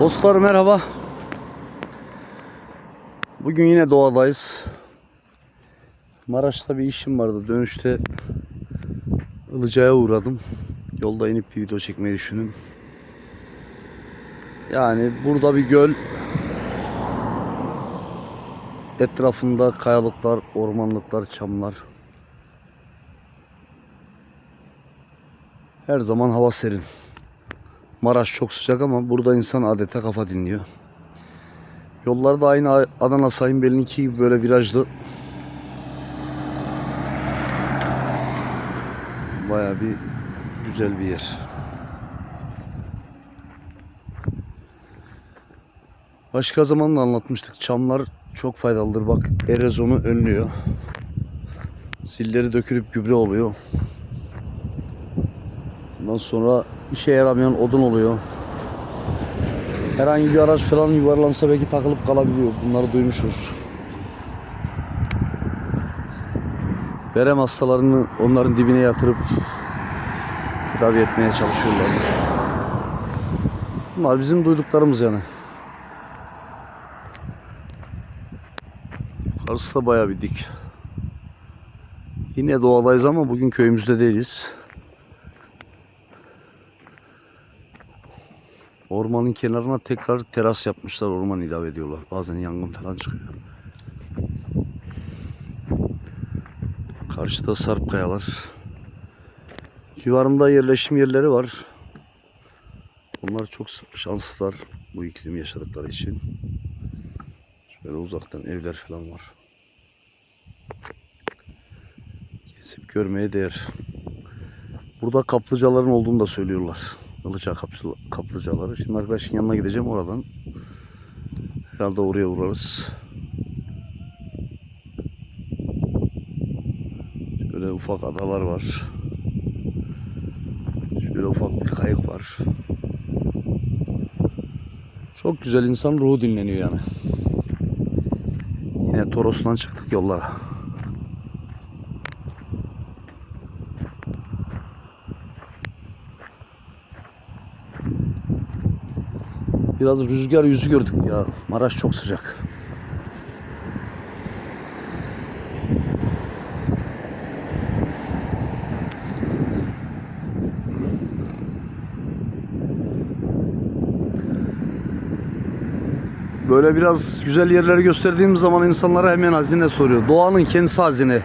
Dostlar merhaba. Bugün yine doğadayız. Maraş'ta bir işim vardı. Dönüşte Ilıca'ya uğradım. Yolda inip bir video çekmeyi düşündüm. Yani burada bir göl. Etrafında kayalıklar, ormanlıklar, çamlar. Her zaman hava serin. Maraş çok sıcak ama burada insan adeta kafa dinliyor. Yollar da aynı Adana Sayın Bey'inki gibi böyle virajlı. Baya bir güzel bir yer. Başka zaman da anlatmıştık. Çamlar çok faydalıdır. Bak erozyonu önlüyor. Silleri dökülüp gübre oluyor. Ondan sonra işe yaramayan odun oluyor. Herhangi bir araç falan yuvarlansa belki takılıp kalabiliyor. Bunları duymuşuz. Verem hastalarını onların dibine yatırıp tedavi etmeye çalışıyorlarmış. Bunlar bizim duyduklarımız yani. Yukarısı da bayağı bir dik. Yine doğadayız ama bugün köyümüzde değiliz. Ormanın kenarına tekrar teras yapmışlar. Orman ilave ediyorlar. Bazen yangın falan çıkıyor. Karşıda sarp kayalar. Civarında yerleşim yerleri var. Onlar çok şanslılar bu iklim yaşadıkları için. Şöyle uzaktan evler falan var. Kesip görmeye değer. Burada kaplıcaların olduğunu da söylüyorlar. Ilıca kaplı- kaplıcaları. Şimdi arkadaşın yanına gideceğim oradan. Herhalde oraya uğrarız. Şöyle ufak adalar var. Şöyle ufak bir kayık var. Çok güzel insan ruhu dinleniyor yani. Yine Toros'tan çıktık yollara. Biraz rüzgar yüzü gördük ya. Maraş çok sıcak. Böyle biraz güzel yerleri gösterdiğimiz zaman insanlara hemen hazine soruyor. Doğanın kendisi hazine.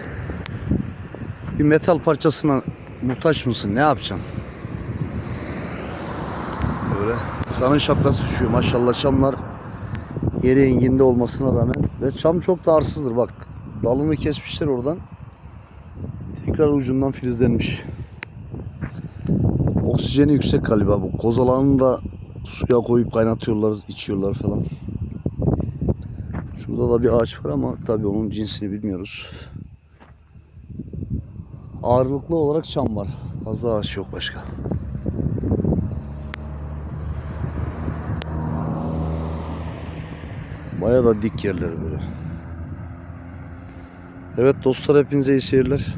Bir metal parçasına muhtaç mısın? Ne yapacaksın? Böyle insanın şapkası düşüyor. Maşallah çamlar yeri enginde olmasına rağmen. Ve çam çok da arsızdır bak. Dalını kesmişler oradan. Tekrar ucundan filizlenmiş. Oksijeni yüksek galiba bu. Kozalağını da suya koyup kaynatıyorlar, içiyorlar falan. Şurada da bir ağaç var ama tabii onun cinsini bilmiyoruz. Ağırlıklı olarak çam var. Fazla ağaç yok başka. Baya da dik yerler böyle. Evet dostlar hepinize iyi seyirler.